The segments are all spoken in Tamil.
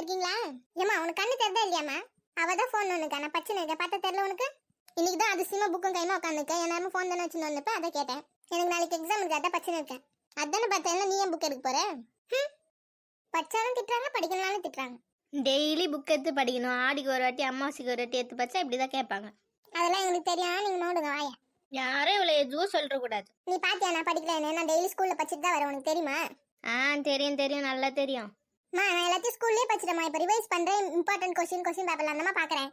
இருக்கீங்களா? ஏமா உனக்கு கண்ணு தெரிதா இல்லையாம்மா? அவ தான் ஃபோன் ஒண்ணுக்கா நான் பச்சின்னு இருக்கேன் பார்த்தா தெரியல உனக்கு? இன்னைக்கு தான் அதிசயமா புக்கும் கைமா உட்காந்துருக்கேன் எல்லாரும் ஃபோன் தானே வச்சுன்னு வந்தப்ப அதை கேட்டேன். எனக்கு நாளைக்கு எக்ஸாம் இருக்கு அதான் பச்சின்னு இருக்கேன் அதானே பார்த்தேன். நீ ஏன் புக் எடுக்க போற. பச்சாலும் திட்டுறாங்க படிக்கணும்னாலும் திட்டுறாங்க. டெய்லி புக் எடுத்து படிக்கணும். ஆடிக்கு ஒரு வாட்டி அம்மாவாசைக்கு ஒரு வாட்டி எடுத்து படிச்சா இப்படி தான் கேட்பாங்க. அதெல்லாம் எங்களுக்கு தெரியும். நீங்க நோடுங்க வாய. யாரும் இவ்வளோ எதுவும் சொல்லிடக்கூடாது நீ பாத்தியா நான் படிக்கல நான் டெய்லி ஸ்கூல்ல படிச்சுட்டு தான் வரேன் உனக்கு தெரியுமா? ஆ தெரியும் தெரியும். நல்லா தெரியும். மா நான் எல்லாத்தையும் ஸ்கூல்லயே படிச்சிட்டேமா இப்போ ரிவைஸ் பண்றேன். இம்பார்ட்டன்ட் கொஸ்டின் கொஸ்டின் பேப்பர்ல அந்தமா பாக்குறேன்.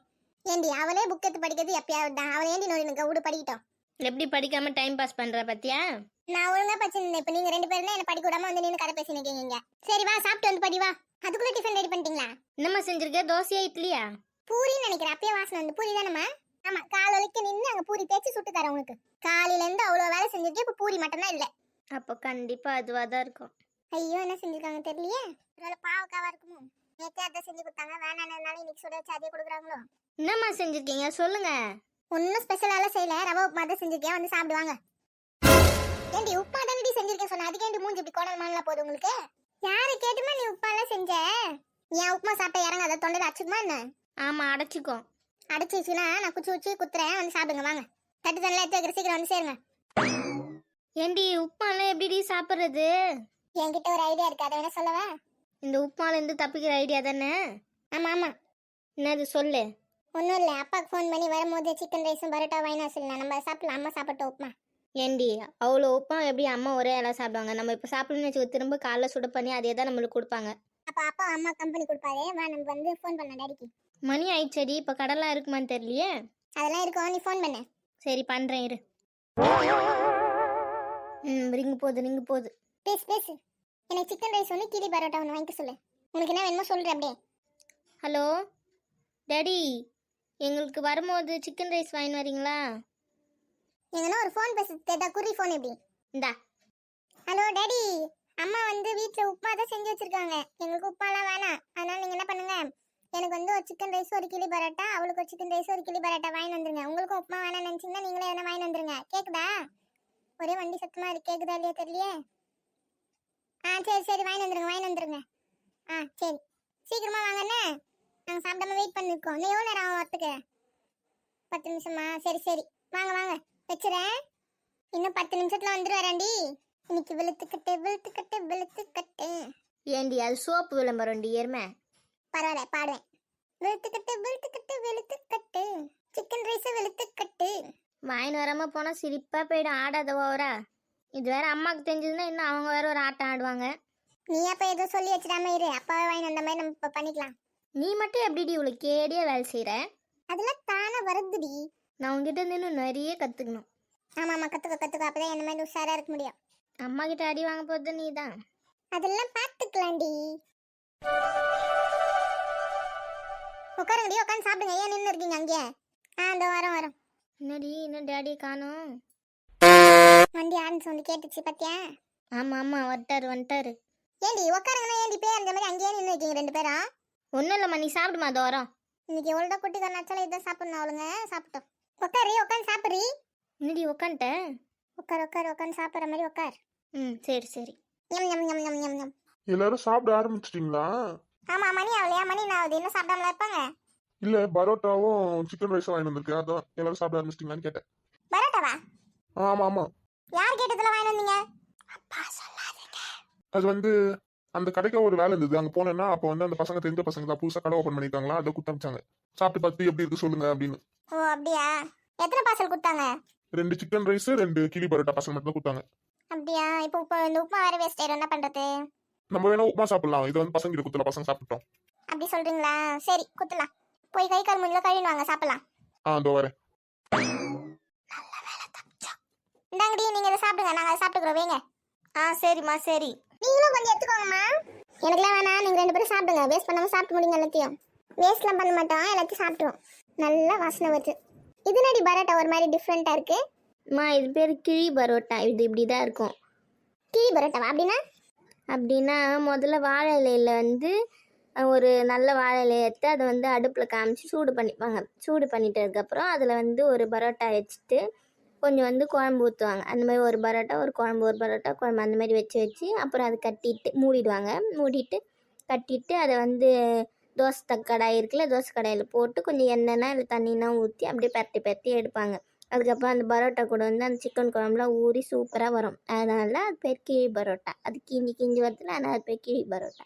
ஏண்டி அவளே புக் எடுத்து படிக்கிறது எப்பயாவது தான். அவளை ஏண்டி நோடி நிக்க விடு படிக்கட்டும்? எப்படி படிக்காம டைம் பாஸ் பண்ற பத்தியா? நான் ஒழுங்கா படிச்சிருந்தேன். இப்போ நீங்க ரெண்டு பேரும் என்ன படிக்க விடாம வந்து நின்று கதை பேசி நிக்கீங்க சரி வா சாப்பிட்டு வந்து படி வா. அதுக்குள்ள டிஃபன் ரெடி பண்ணிட்டீங்களா? என்னம்மா செஞ்சிருக்க? தோசையா இட்லியா? பூரின்னு நினைக்கிறேன். அப்பயே வாசனை வந்து பூரி தானம்மா? ஆமா கால் வலிக்க நின்று அங்க பூரி தேய்ச்சி சுட்டு தரேன் உனக்கு காலையில இருந்து அவ்வளவு வேலை செஞ்சிருக்கேன். இப்போ பூரி மட்டும் தான் இல்ல. அப்போ கண்டிப்பா அதுவா தான் இருக்கும். ஐயோ என்ன செஞ்சிருக்காங்க தெரியலையே? ஒருவேளை பாவக்காவா இருக்குமோ? நேத்தே அதை செஞ்சு கொடுத்தாங்க. வேணாம்னாலும் இன்னைக்கு சுட வச்சு அதே கொடுக்குறாங்களோ? என்னம்மா செஞ்சிருக்கீங்க? சொல்லுங்க. ஒன்னும் ஸ்பெஷலால செய்யல. ரவை உப்புமா தான் செஞ்சிருக்கேன். வந்து சாப்பிடுவாங்க. ஏண்டி உப்புமா தானடி செஞ்சிருக்கேன் சொன்ன. அதுக்கு ஏண்டி மூஞ்சி இப்படி கோணல் மானலா போகுது உங்களுக்கு? யாரு கேட்டுமா நீ உப்புமா எல்லாம் செஞ்ச? ஏன் உப்புமா சாப்பிட்ட இறங்காத? தொண்டையில அச்சுக்குமா என்ன? ஆமா அடைச்சிக்கோ அடிச்சிச்சுன்னா நான் குச்சி குச்சி குத்துறேன். வந்து சாப்பிடுங்க வாங்க. தட்டு தண்ணில் எடுத்து வைக்கிற சீக்கிரம் வந்து சேருங்க. ஏண்டி உப்புமாலாம் எப்படி சாப்பிட்றது? என்கிட்ட ஒரு ஐடியா இருக்கு. அதை வேணா சொல்லவா? இந்த உப்புமால இருந்து தப்பிக்கிற ஐடியா தானே? ஆமா ஆமா. என்னது சொல்லு. ஒன்றும் இல்லை. அப்பாவுக்கு ஃபோன் பண்ணி வரும்போது சிக்கன் ரைஸும் பரோட்டா வாங்கினா சொல்லலாம் நம்ம சாப்பிடலாம். அம்மா சாப்பிட்ட உப்புமா. ஏண்டி அவ்வளோ உப்புமா எப்படி அம்மா ஒரே எல்லாம் சாப்பிடுவாங்க? நம்ம இப்போ சாப்பிடணும்னு வச்சுக்கோ திரும்ப காலைல சுட பண்ணி அதே தான் நம்மளுக்கு கொடுப்பாங்க. அப்போ அப்பா அம்மா கம்பெனி கொடுப்பாரு. வா நம்ம வந்து ஃபோன் பண்ணலாம் டாடிக்கு மணி ஆயிடுச்சடி. இப்போ கடலாம் இருக்குமான்னு தெரியலையே? அதெல்லாம் இருக்கும் நீ ஃபோன் பண்ணு. சரி பண்ணுறேன் இரு. ம் ரிங்கு போகுது ரிங்கு போகுது. பேசு பேசு. எனக்கு சிக்கன் ரைஸ் ஒன்று கிளி பரோட்டா ஒன்று வாங்கிக்க சொல்லு. உனக்கு என்ன வேணுமோ சொல்கிறேன் அப்படியே. ஹலோ? டாடி எங்களுக்கு வரும்போது சிக்கன் ரைஸ் வாங்கின்னு வரீங்களா? எங்கன்னா ஒரு ஃபோன் பேச கேட்டா குறி ஃபோன் எப்படி? இந்தா. Hello daddy. அம்மா வந்து வீட்டில் உப்புமா தான் செஞ்சு வச்சிருக்காங்க. எங்களுக்கு உப்பாலாம் வேணாம். அதனால நீங்கள் என்ன பண்ணுங்க? எனக்கு வந்து ஒரு சிக்கன் ரைஸ் ஒரு கிளி பரோட்டா அவளுக்கு ஒரு சிக்கன் ரைஸ் ஒரு கிளி பரோட்டா வாங்கி வந்துருங்க. உங்களுக்கும் உப்புமா வேணாம்னு நினச்சிங்கன்னா நீங்களே எதனா வாங்கி வந்துருங்க. கேக்குதா? ஒரே வண்டி சத்தமா இருக்கு. கேக்குதா இல்லையா தெரியலையே? ஆ சரி சரி வாங்கி வந்துருங்க வாங்கி வந்துருங்க. ஆ சரி. சீக்கிரமா வாங்கண்ணே நாங்கள் சாப்பிடாம வெயிட் பண்ணிருக்கோம். இன்னும் எவ்வளோ நேரம் ஆகும் வரத்துக்கு? பத்து நிமிஷமா? சரி சரி. வாங்க வாங்க. வச்சுறேன். இன்னும் பத்து நிமிஷத்துல வந்துருவாராண்டி இன்னைக்கு வெளுத்துக்கட்டு வெளுத்துக்கட்டு வெளுத்துக்கட்டு. ஏண்டி அது சோப்பு விளம்பரம்டி எருமை பரவாயில்ல பாடுவேன். வெளுத்துக்கட்டு வெளுத்துக்கட்டு வெளுத்துக்கட்டு. சிக்கன் ரைஸ் வெளுத்துக்கட்டு. வாங்கின்னு வராமல் போனால் சிரிப்பாக போயிடும். ஆடாத ஓவரா. இது வேற அம்மாவுக்கு தெரிஞ்சதுன்னா இன்னும் அவங்க வேற ஒரு ஆட்டம் ஆடுவாங்க. நீ அப்ப ஏதோ சொல்லி வச்சிடாம இரு. அப்பாவை வாங்கி வந்த மாதிரி நம்ம இப்ப பண்ணிக்கலாம். நீ மட்டும் எப்படிடி இவ்வளோ கேடியாக வேலை செய்கிற அதெல்லாம் தானே வருதுடி. நான் உங்ககிட்ட இருந்து இன்னும் நிறைய கற்றுக்கணும் ஆமா ஆமா. கத்துக்க கத்துக்க. அப்பதான் என்ன மாதிரி உஷாரா இருக்க முடியும். அம்மா கிட்ட அடி வாங்க போகிறது நீ தான் அதெல்லாம் பார்த்துக்கலாம்டி உட்காருங்கடி உட்காந்து சாப்பிடுங்க. ஏன் நின்று இருக்கீங்க அங்கேயே? ஆ இந்த வாரம் வரோம். என்னடி இன்னும் டேடியை காணோம். வண்டி ஆரம்பிச்சு சொல்லி கேட்டுச்சு பாத்தியா? ஆமாம் ஆமாம் வந்துட்டாரு வந்துட்டாரு. ஏண்டி உட்காருங்கன்னா ஏண்டி பேர் அந்த மாதிரி அங்கேயே நின்று இருக்கீங்க ரெண்டு பேரும் ஒன்றும் இல்லைம்மா நீ சாப்பிடுமா அது வரோம். இன்னைக்கு எவ்வளோ குட்டி கண்ணாச்சாலும் இதான் சாப்பிடணும் அவளுங்க. சாப்பிட்டோம். உட்காரு உட்காந்து சாப்பிட்றி. என்னடி உக்காந்துட்டேன் உட்கார் உட்கார் உட்காந்து சாப்பிட்ற மாதிரி உட்கார் ம் சரி சரி. எம் எம் எம் எம் எம் எம் எல்லாரும் சாப்பிட ஆரம்பிச்சிட்டிங்களா? ஆமா மணி ஆகலையா? மணி நான் ஆகுது? இன்னும் சாப்பிடாமல இருப்பாங்க? இல்ல பரோட்டாவும் சிக்கன் ரைஸும் வாங்கி வந்திருக்கேன். அதான் எல்லாரும் சாப்பிட ஆரம்பிச்சிட்டிங்களான்னு கேட்டேன். பரோட்டாவா? ஆமா ஆமா. யார் கேட்டதுல வாங்கி வந்தீங்க? அப்பா சொல்லாதீங்க. அது வந்து அந்த கடைக்கு ஒரு வேலை இருந்தது. அங்க போனேன்னா அப்போ வந்து அந்த பசங்க தெரிஞ்ச பசங்க தான். புதுசா கடை ஓப்பன் பண்ணிருக்காங்களா? அதை குத்தமிச்சாங்க. சாப்பிட்டு பார்த்து எப்படி இருக்கு சொல்லுங்க அப்படின்னு. ஓ அப்படியா? எத்தனை பார்சல் கொடுத்தாங்க? ரெண்டு சிக்கன் ரைஸ் ரெண்டு கிளி பரோட்டா பசங்க மட்டும் தான் கொடுத்தாங்க. அப்படியா? இப்போ இப்போ இந்த உப்புமா வேற வேஸ்ட் ஆயிடும். என்ன பண்றது? நம்ம வேணா உப்புமா சாப்பிடலாம். இது வந்து பசங்க குத்தல. பசங்க சாப்பிட்டோம். அப்படி சொல்றீங்களா? சரி குத்தலாம். போய் கை கால் முடியல கழுவின்னு வாங்க. சாப்பிடலாம். ஆ இதோ வரேன். இந்தாங்கடி நீங்க இதை சாப்பிடுங்க. நாங்க அதை சாப்பிட்டுக்கிறோம். வைங்க. ஆ சரிம்மா சரி. நீங்களும் கொஞ்சம் எடுத்துக்கோங்கம்மா எனக்குலாம் வேணாம். நீங்க ரெண்டு பேரும் சாப்பிடுங்க. வேஸ்ட் பண்ணாம சாப்பிட்டு முடிங்க எல்லாத்தையும். வேஸ்ட்லாம் பண்ண மாட்டோம். எல்லாத்தையும் சாப்பிட்டுருவோம். நல்லா வாசனை வருது. இது நடி பரோட்டா? ஒரு மாதிரி டிஃப்ரெண்டா இருக்கு. அம்மா இது பேர் கிழி பரோட்டா. இது இப்படி தான் இருக்கும். கிளி பரோட்டாவா? அப்படின்னா? அப்படின்னா முதல்ல வாழை இலையில வந்து அஹ், ஒரு நல்ல வாழை இலையை எடுத்து அதை வந்து அடுப்பில் காமிச்சு சூடு பண்ணிப்பாங்க சூடு பண்ணிட்டதுக்கப்புறம் அதில் வந்து ஒரு பரோட்டா வச்சுட்டு கொஞ்சம் வந்து குழம்பு ஊற்றுவாங்க அந்த மாதிரி ஒரு பரோட்டா ஒரு குழம்பு ஒரு பரோட்டா குழம்பு அந்த மாதிரி வச்சு வச்சு அப்புறம் அதை கட்டிட்டு மூடிடுவாங்க. மூடிட்டு கட்டிட்டு அதை வந்து தோசை கடாய் இருக்குல்ல தோசை கடாயில் போட்டு கொஞ்சம் எண்ணெய்னா இல்லை தண்ணினா ஊற்றி அப்படியே பரட்டி பரட்டி எடுப்பாங்க. அதுக்கப்புறம் அந்த பரோட்டா கூட வந்து அந்த சிக்கன் குழம்புலாம் ஊறி சூப்பராக வரும். அதனால அது பேர் கிழி பரோட்டா. அது கிஞ்சி கிஞ்சி வரதுல ஆனால் அது பேர் கிழி பரோட்டா.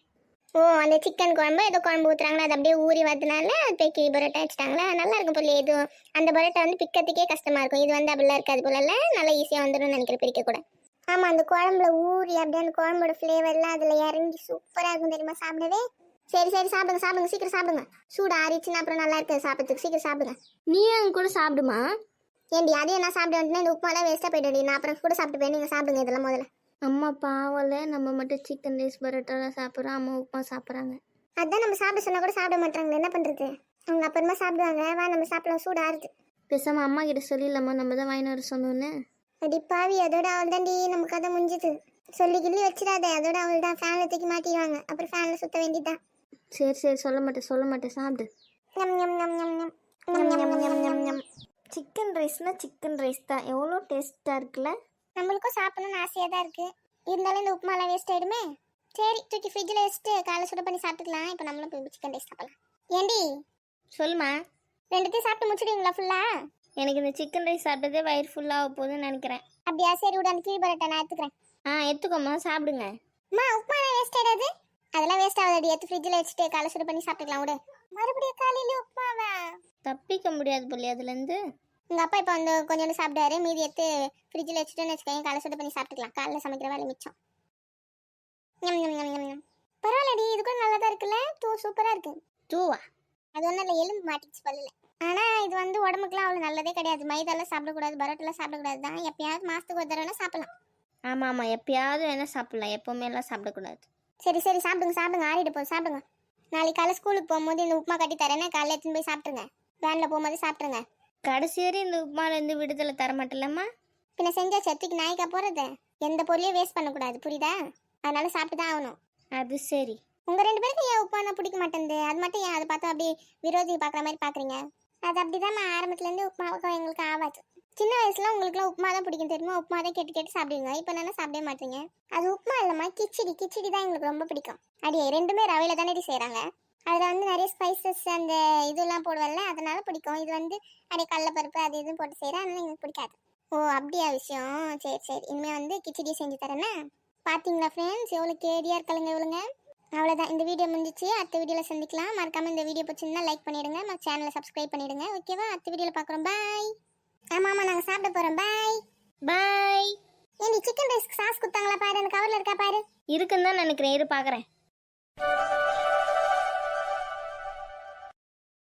ஓ அந்த சிக்கன் குழம்பு ஏதோ குழம்பு ஊற்றுறாங்களா அது அப்படியே ஊறி வரதுனால அது போய் கிளி பரோட்டா வச்சுட்டாங்களா நல்லா இருக்கும் போல எதுவும் அந்த பரோட்டா வந்து பிக்கிறதுக்கே கஷ்டமா இருக்கும். இது வந்து அப்படிலாம் இருக்காது போலல நல்லா ஈஸியாக வந்துடும் நினைக்கிறேன் பிரிக்க கூட. ஆமா அந்த குழம்புல ஊறி அப்படியே அந்த குழம்போட ஃப்ளேவர்லாம் அதில் இறங்கி சூப்பராக இருக்கும் தெரியுமா? சாப்பிடவே. சரி சரி சாப்பிடுங்க சாப்பிடுங்க சீக்கிரம் சாப்பிடுங்க. சூடு ஆறிச்சுன்னா அப்புறம் நல்லா இருக்காது சாப்பிட்றதுக்கு. சீக்கிரம் சாப்பிடுங்க. நீ அங்கே கூட சாப்பிடுமா? ஏண்டி அதையும் நான் சாப்பிட வந்துட்டு இந்த உப்புமாலாம் வேஸ்ட்டாக போயிடுடி நான் அப்புறம் கூட சாப்பிட்டு போய் நீங்கள் சாப்பிடுங்க இதெல்லாம் முதல்ல. அம்மா பாவல நம்ம மட்டும் சிக்கன் ரைஸ் பரோட்டாலாம் சாப்பிட்றோம் அம்மா உப்புமா சாப்பிட்றாங்க. அதான் நம்ம சாப்பிட சொன்னா கூட சாப்பிட மாட்டாங்க என்ன பண்றது? அவங்க அப்புறமா சாப்பிடுவாங்க வா நம்ம சாப்பிடலாம் சூடு ஆறுது. பேசாமல் அம்மா கிட்ட சொல்லிடலாமா நம்ம தான் வாங்கிட்டு வர சொன்னோன்னு? அடி பாவி அதோட அவள் தாண்டி நம்ம கதை முடிஞ்சுது. சொல்லி கிள்ளி வச்சிடாத அதோட அவள் தான் ஃபேனில் தூக்கி மாட்டிடுவாங்க. அப்புறம் ஃபேனில் சுத்த வேண்டியதுதான். சரி சரி சொல்ல மாட்டேன் சொல்ல மாட்டேன் சாப்பிடு. ஞம் ஞம் ஞம் ஞம் ஞம். சிக்கன் ரைஸ்னால் சிக்கன் ரைஸ் தான். எவ்வளோ டேஸ்ட்டாக இருக்குல்ல? நம்மளுக்கும் சாப்பிடணும்னு ஆசையாக தான் இருக்கு. இருந்தாலும் இந்த உப்புமாலாம் வேஸ்ட் ஆயிடுமே. சரி தூக்கி ஃப்ரிட்ஜில் வச்சுட்டு காலை சுட பண்ணி சாப்பிட்டுக்கலாம். இப்போ நம்மளும் போய் சிக்கன் ரைஸ் சாப்பிடலாம். ஏண்டி? சொல்லுமா ரெண்டுத்தையும் சாப்பிட்டு முடிச்சிடுவீங்களா ஃபுல்லாக எனக்கு இந்த சிக்கன் ரைஸ் சாப்பிட்டதே வயிறு ஃபுல்லாக போகுதுன்னு நினைக்கிறேன். அப்படியா? சரி விட அந்த கீழ் பரோட்டா நான் எடுத்துக்கிறேன். ஆ எடுத்துக்கோம்மா. சாப்பிடுங்க. அம்மா உப்புமாலாம் வேஸ்ட் ஆயிடாது. அதெல்லாம் வேஸ்ட் ஆகாது எடுத்து ஃப்ரிட்ஜில் வச்சுட்டு காலை சுட பண்ணி சாப்பிட்டுக்கலாம் விடு. மறுபடியும் காலையில உப்புமாவா? தப்பிக்க முடியாது போலி அதுலேருந்து உங்க அப்பா இப்போ வந்து கொஞ்சோண்டு சாப்பிட்டாரு மீதி எடுத்து ஃப்ரிட்ஜில் வச்சுட்டோன்னு வச்சுக்கோங்க காலை சுட பண்ணி சாப்பிட்டுக்கலாம். காலைல சமைக்கிற வேலை மிச்சம். பரவாயில்லடி இது கூட நல்லா தான் இருக்குல்ல? தூ சூப்பராக இருக்கு. தூவா? அது ஒன்றும் இல்லை எலும்பு மாட்டிச்சு பல்லில். ஆனால் இது வந்து உடம்புக்குலாம் அவ்வளோ நல்லதே கிடையாது. மைதாலாம் சாப்பிடக்கூடாது பரோட்டெல்லாம் சாப்பிடக்கூடாது தான். எப்பயாவது மாதத்துக்கு ஒரு தடவை சாப்பிடலாம். ஆமாம் ஆமாம் எப்பயாவது வேணால் சாப்பிடலாம். எப்போவுமே எல்லாம் சாப்பிடக்கூடாது. சரி சரி. சாப்பிடுங்க சாப்பிடுங்க. ஆறிட்டு போகுது சாப்பிடுங்க. நாளைக்கு காலை ஸ்கூலுக்கு போகும்போது இந்த உப்புமா கட்டி தரேன்னா காலைல எடுத்துன்னு போய் சாப்பிட்ருங்க வேனில் போகும்போது சாப்பிட்ருங்க கடைசி வரை இந்த உப்புமாலேருந்து விடுதலை தர மாட்டேலம்மா பின்ன செஞ்ச செத்துக்கு நாய்க்கா போகிறது எந்த பொருளையும் வேஸ்ட் பண்ணக்கூடாது புரியுதா? அதனால சாப்பிட்டு தான் ஆகணும். அது சரி. உங்க ரெண்டு பேருக்கு ஏன் உப்புமா பிடிக்க மாட்டேங்குது அது மட்டும் ஏன் அதை பார்த்து அப்படியே விரோதி பார்க்குற மாதிரி பார்க்குறீங்க? அது அப்படிதான் ஆரம்பத்துலேருந்து உப்புமாவுக்கும் எங்களுக்கு ஆகாது. சின்ன வயசுல உங்களுக்குலாம் உப்புமா தான் பிடிக்கும் தெரியுமா? உப்புமா தான் கேட்டு கேட்டு சாப்பிடுவீங்க. இப்போ என்ன சாப்பிடவே மாட்டீங்க. அது உப்புமா இல்லைம்மா கிச்சடி. கிச்சடி தான் எங்களுக்கு ரொம்ப பிடிக்கும். அடியே ரெண்டுமே ரவையில தானே செய்கிறாங்க அதில் வந்து நிறைய ஸ்பைசஸ் அந்த இதெல்லாம் போடுவல்ல அதனால பிடிக்கும். இது வந்து அப்படியே கடலப்பருப்பு அது இதுவும் போட்டு செய்கிறேன் அதனால எங்களுக்கு பிடிக்காது. ஓ அப்படியா விஷயம். சரி சரி. இனிமேல் வந்து கிச்சடி செஞ்சு தரேன்னா பார்த்தீங்களா ஃப்ரெண்ட்ஸ் எவ்வளோ கேடியாக இருக்கலுங்க இவளுங்க. அவ்வளோதான் இந்த வீடியோ முடிஞ்சிச்சு. அடுத்த வீடியோவில் சந்திக்கலாம். மறக்காம இந்த வீடியோ பிடிச்சிருந்தா லைக் பண்ணிடுங்க. நம்ம சேனலை சப்ஸ்கிரைப் பண்ணிடுங்க. ஓகேவா அடுத்த வீடியோவில் பார்க்குறோம். பாய் ஆமாம் ஆமாம் நாங்கள் சாப்பிட போகிறோம் பாய் பாய் ஏண்டி சிக்கன் ரைஸ்க்கு சாஸ் கொடுத்தாங்களா பாரு? அந்த கவரில் இருக்கா பாரு? இருக்குன்னு தான் நினைக்கிறேன். இரு பார்க்குறேன்